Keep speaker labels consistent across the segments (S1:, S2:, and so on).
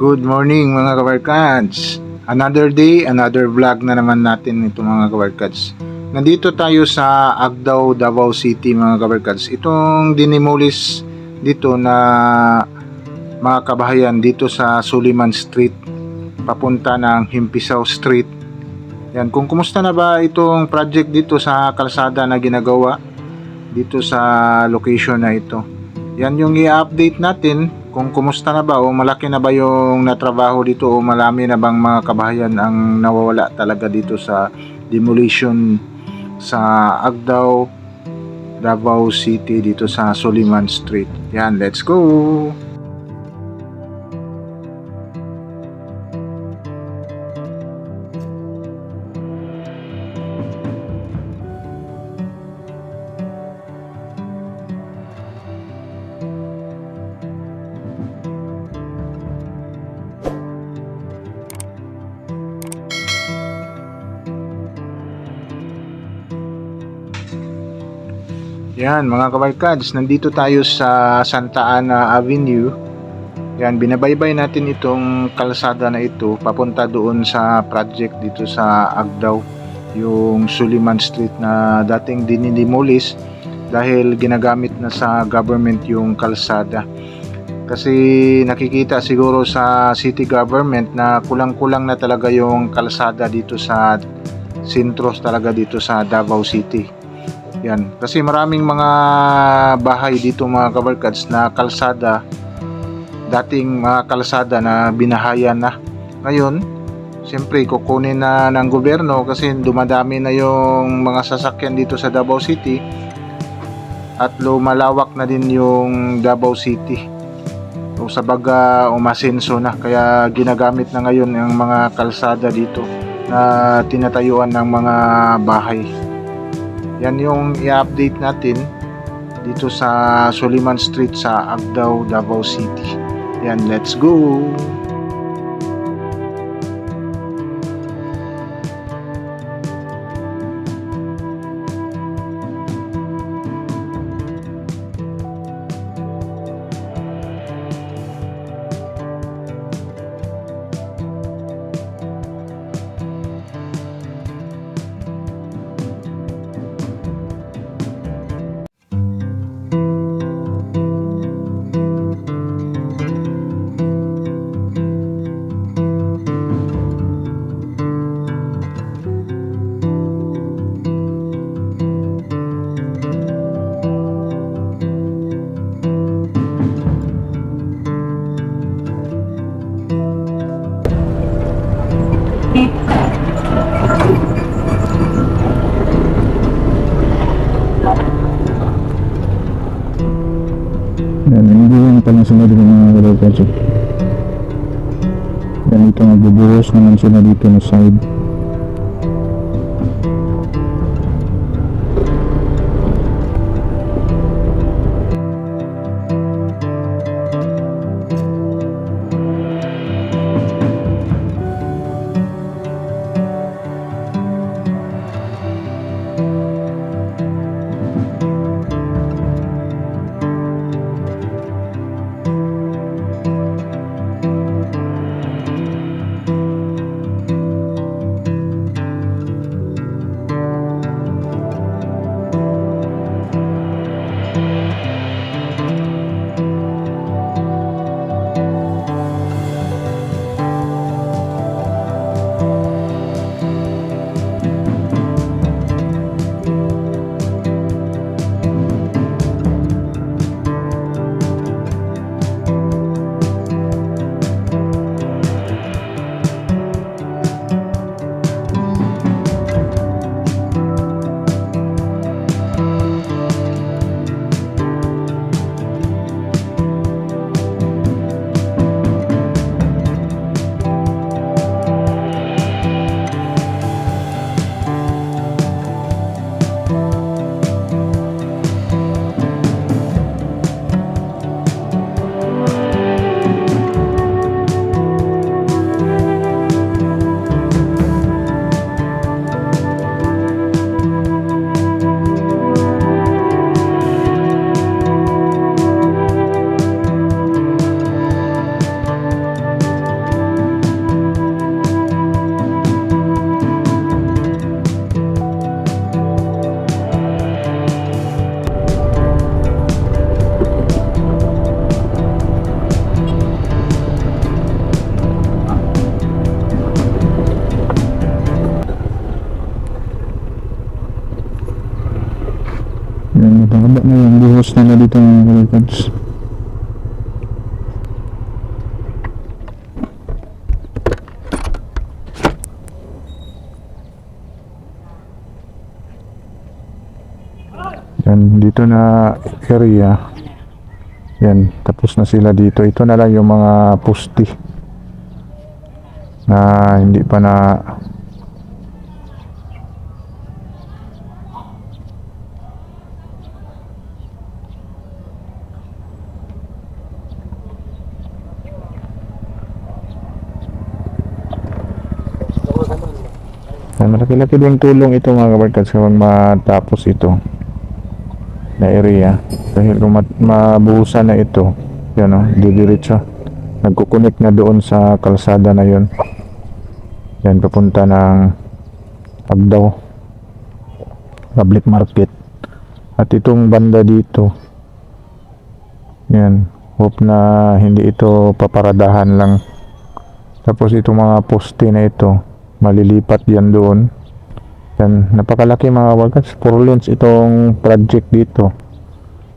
S1: Good morning mga kabarkads. Another day, another vlog na naman natin ito mga kabarkads. Nandito tayo sa Agdao, Davao City mga kabarkads. Itong dinimulis dito na mga kabahayan dito sa Suliman Street papunta ng Himpisaw Street. Yan, kung kumusta na ba itong project dito sa kalsada na ginagawa dito sa location na ito. Yan yung i-update natin kung kumusta na ba o malaki na ba yung natrabaho dito o malami na bang mga kabahayan ang nawawala talaga dito sa demolition sa Agdao, Davao City dito sa Soliman Street. Yan, let's go! Yan mga kabarkads, nandito tayo sa Santa Ana Avenue. Yan, binabaybay natin itong kalsada na ito papunta doon sa project dito sa Agdao, yung Suliman Street na dating dinidemolish dahil ginagamit na sa government yung kalsada. Kasi nakikita siguro sa city government na kulang-kulang na talaga yung kalsada dito sa sentros talaga dito sa Davao City. Yan. Kasi maraming mga bahay dito mga kabarkads na kalsada, dating mga kalsada na binahayan na. Ngayon, siyempre kukunin na ng gobyerno kasi dumadami na yung mga sasakyan dito sa Davao City at lumalawak na din yung Davao City. O sa baga umasenso na kaya ginagamit na ngayon ang mga kalsada dito na tinatayuan ng mga bahay. Yan yung i-update natin dito sa Soliman Street sa Agdao, Davao City. Yan, let's go!
S2: Hindi yan pala sunod ng mga kalapatso. Yan ito magbubuhos naman sila dito na side. Sila dito mga kabarkads. Yan, dito na area. Yan, tapos na sila dito. Ito na lang yung mga pusti na hindi pa na Yan, malaki-laki din tulong ito mga kabarkads kapag matapos ito na area. Dahil kung mat- mabuhusan na ito, yan o, didiretso. Nagkukunik na doon sa kalsada na yon. Yan, papunta ng Agdaw. Public market. At itong banda dito, yan, hope na hindi ito paparadahan lang. Tapos itong mga poste na ito, malilipat yan doon. Yan, napakalaki mga workers. Puro lanes itong project dito.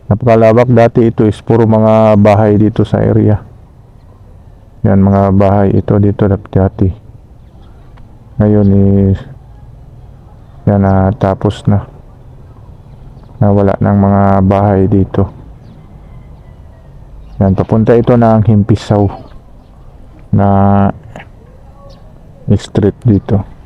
S2: Napakalawak. Dati ito is puro mga bahay dito sa area. Yan, mga bahay ito dito dati. Ngayon is yan na tapos na. Nawala ng mga bahay dito. Yan, papunta ito ng Himpisaw na street dito.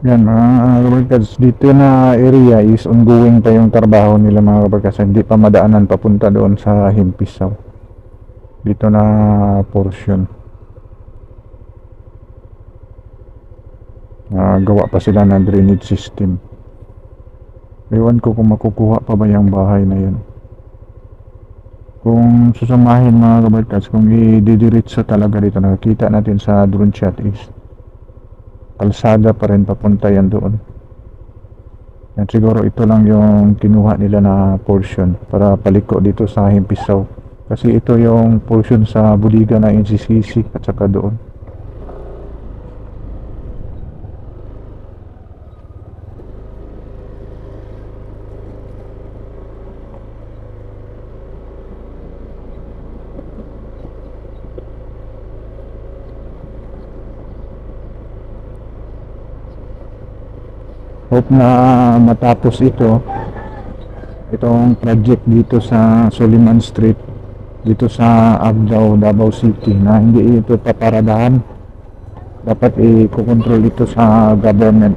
S2: Yan mga kabarkads, dito na area is ongoing pa yung trabaho nila mga kabarkads. Hindi pa madaanan papunta doon sa Himpisaw. Dito na portion. Ah, gawa pa sila ng drainage system. Ewan ko kung makukuha pa ba yung bahay na yun. Kung susamahin mga kabarkads, kung i-didiretso talaga dito, nakikita natin sa drone shot is kalsada pa rin papunta yan doon. Yan siguro ito lang yung kinuha nila na portion para paliko dito sa Himpisaw. Kasi ito yung portion sa buliga na NCCC at saka doon. Hope na matapos ito itong project dito sa Soliman Street dito sa Agdao, Davao City na hindi ito paparadahan dapat i-control ito sa government.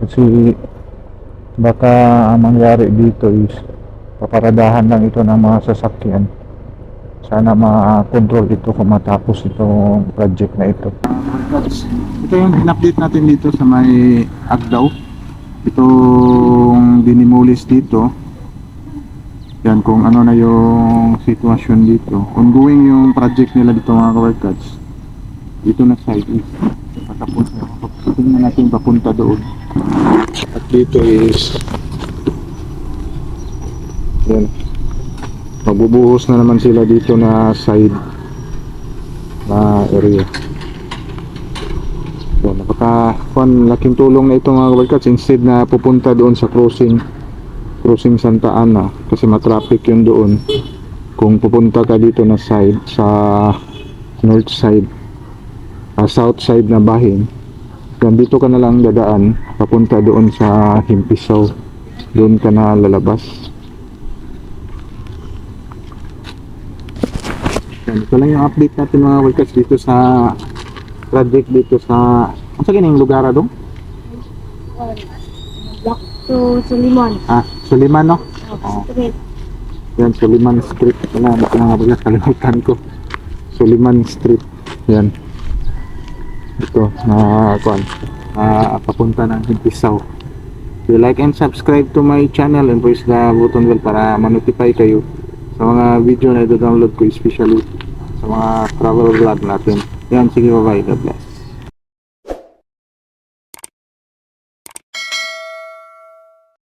S2: Kasi baka ang mangyari dito is paparadahan lang ito ng mga sasakyan sana ma-control ito kung matapos itong project na ito. Ito yung in-update natin dito sa may Agdaw. Itong dinimulis dito. Yan kung ano na yung sitwasyon dito. Ongoing yung project nila dito mga kabarkads. Dito na side is patapos na. Tingnan natin papunta doon. At dito is yan magbubuhos na naman sila dito na side na area. So, napaka fun, laking tulong na ito mga kabarkats instead na pupunta doon sa crossing crossing Santa Ana kasi matraffic yun doon. Kung pupunta ka dito na side sa north side ah, south side na bahin dito ka na lang dadaan papunta doon sa Himpisaw. Doon ka na lalabas yan, ito lang yung update natin mga workers dito sa project dito sa ang sa yung lugar doon?
S1: Block to Sulimon.
S2: Ah, Suliman no?
S1: Oh. Street.
S2: Yan, Suliman Street. Wala, baka nga pala kalimutan ko. Suliman Street. Yan. Ito, na, kuan, na papunta ng Himpisaw. So, like and subscribe to my channel and press the button bell para ma-notify kayo sa mga video na ito download ko especially sa mga travel vlog natin. Yan, sige bye-bye. God bless.